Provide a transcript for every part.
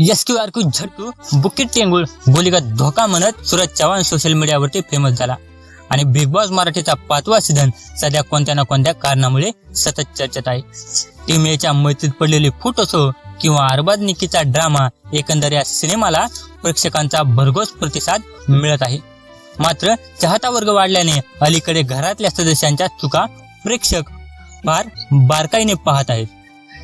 S Q R Q झटकू बुकिट टेंगुळ बोलीगत धोका म्हणत सूरज चव्हाण सोशल मीडियावरती फेमस झाला. आणि बिग बॉस मराठीचा पाचवा सीझन सध्या कोणत्या ना कोणत्या कारणामुळे सतत चर्चेत आहे. टीम एच्या मैत्रीत पडलेली फूट असो हो किंवा अरबाज निकीचा ड्रामा एकंदर या सिनेमाला प्रेक्षकांचा भरघोस प्रतिसाद मिळत आहे. मात्र चाहता वर्ग वाढल्याने अलीकडे घरातल्या सदस्यांच्या चुका प्रेक्षक फार बारकाईने पाहत आहेत.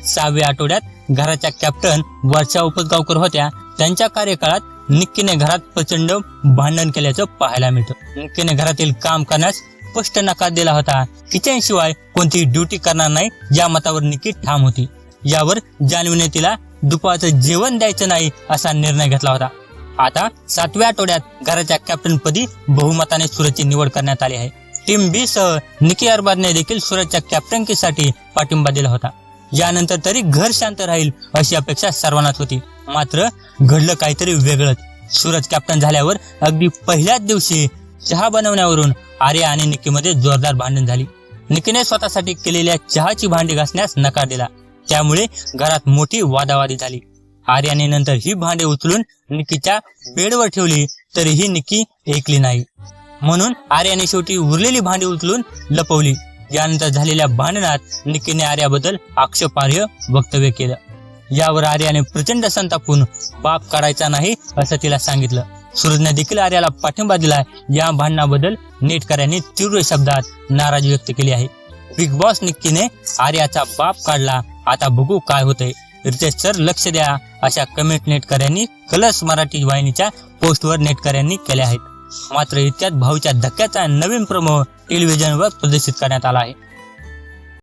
सहाव्या आठवड्यात घराच्या कॅप्टन वर्षा उपसगावकर होत्या त्यांच्या कार्यकाळात निक्कीने घरात प्रचंड भांडण केल्याचं पाहायला मिळतं. निक्कीने घरातील काम करण्यास स्पष्ट नकार दिला होता. किचन शिवाय कोणती ड्युटी करणार नाही या मतावर निक्की ठाम होती. यावर जान्हवीने तिला दुपारचं जेवण द्यायचं नाही असा निर्णय घेतला होता. आता सातव्या आठवड्यात घराच्या कॅप्टन पदी बहुमताने सूरजची निवड करण्यात आली आहे. टीम बी सह निकी अरबाजने देखील सूरजच्या कॅप्टनकीसाठी पाठिंबा दिला होता. यानंतर तरी घर शांत राहील अशी अपेक्षा सर्वांनाच होती. मात्र घडलं काहीतरी वेगळंच. सूरज कॅप्टन झाल्यावर अगदी पहिल्याच दिवशी चहा बनवण्यावरून आर्या आणि निकीमध्ये जोरदार भांडण झाली. निकीने स्वतःसाठी केलेल्या चहाची भांडी घासण्यास नकार दिला. त्यामुळे घरात मोठी वादावादी झाली. आर्याने नंतर ही भांडे उचलून निकीच्या बेडवर ठेवली तरीही निकी ऐकली नाही. म्हणून आर्याने शेवटी उरलेली भांडी उचलून लपवली. यानंतर झालेल्या भांडणात निकीने आर्याबद्दल आक्षेपार्ह वक्तव्य केलं. यावर आर्याने प्रचंड संतापून पाप काढायचा नाही असं तिला सांगितलं. सूरजने देखील आर्याला पाठिंबा दिला या भांडणाबद्दल नेटकऱ्यांनी तीव्र शब्दात नाराजी व्यक्त केली आहे. बिग बॉस निक्कीने आर्याचा बाप काढला. आता बघू काय होतंय. रितेश सर लक्ष द्या अशा कमेंट नेटकऱ्यांनी कलर्स मराठी वाहिनीच्या पोस्टवर नेटकऱ्यांनी केल्या आहेत. मात्र इतक्यात भाऊच्या धक्क्याचा नवीन प्रोमो टेलिव्हिजनवर प्रदर्शित करण्यात आला आहे.